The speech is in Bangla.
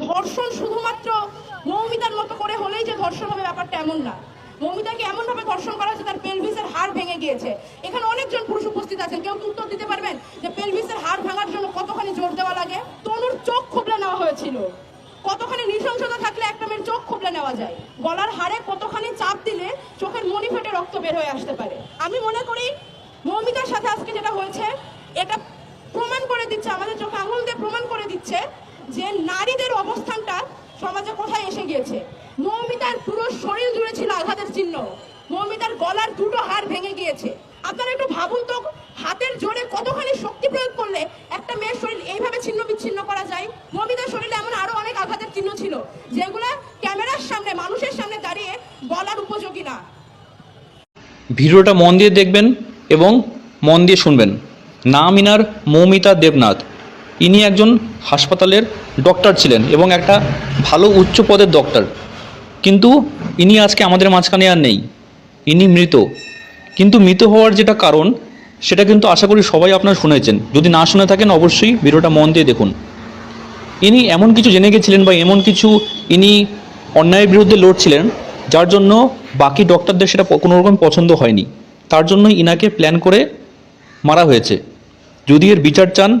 ধর্ষণ শুধুমাত্র মৌমিতার মতো করে হলেই যে ধর্ষণ হবে ব্যাপারটা এমন না। মৌমিতাকে এমনভাবে ধর্ষণ করা হয়েছে, তার পেলভিসের হাড় ভেঙে গিয়েছে। এখানে অনেকজন পুরুষ উপস্থিত আছেন, কেউ কি উত্তর দিতে পারবেন যে পেলভিসের হাড় ভাঙার জন্য কতখানি জোর দেওয়া লাগে? তনুর চোখ খুবলে নেওয়া হয়েছিল। কতখানি নৃশংসতা থাকলে একটা মেয়ের চোখ খুবলে নেওয়া যায়? গলার হাড়ে কতখানি চাপ দিলে চোখের মনি ফেটে রক্ত বের হয়ে আসতে পারে? আমি মনে করি মৌমিতার সাথে আজকে যেটা হয়েছে, এটা প্রমাণ করে দিচ্ছে, আমাদের চোখে আঙুল দিয়ে প্রমাণ করে দিচ্ছে যে নারীদের অবস্থানটা সমাজে কোথায় এসে গিয়েছে? মৌমিতার পুরো শরীর জুড়ে ছিল আঘাতের চিহ্ন। মৌমিতার গলার দুটো হাড় ভেঙে গিয়েছে। আপনারা একটু ভাবুন তো, হাতের জোরে কতখানি শক্তি প্রয়োগ করলে একটা মেয়ের শরীর এইভাবে ছিন্ন বিচ্ছিন্ন করা যায়? মৌমিতার শরীরে এমন আরও অনেক আঘাতের চিহ্ন ছিল, যেগুলো ক্যামেরার সামনে, মানুষের সামনে দাঁড়িয়ে বলার উপযোগী না। ভিডিওটা মন দিয়ে দেখবেন এবং মন দিয়ে শুনবেন। নাম ইনার মৌমিতা দেবনাথ। ইনি একজন হাসপাতালের ডক্টর ছিলেন এবং একটা ভালো উচ্চ পদের ডক্টর। কিন্তু ইনি আজকে আমাদের মাঝখানে আর নেই। ইনি মৃত। কিন্তু মৃত হওয়ার যেটা কারণ, সেটা কিন্তু আশা করি সবাই আপনার শুনেছেন। যদি না শুনে থাকেন, অবশ্যই ভিডিওটা মন দিয়ে দেখুন। ইনি এমন কিছু জেনে গেছিলেন বা এমন কিছু ইনি অন্যায়ের বিরুদ্ধে লড়ছিলেন, যার জন্য বাকি ডক্টরদের সেটা কোনো রকম পছন্দ হয়নি। তার জন্য ইনাকে প্ল্যান করে মারা হয়েছে। যদি এর বিচার চান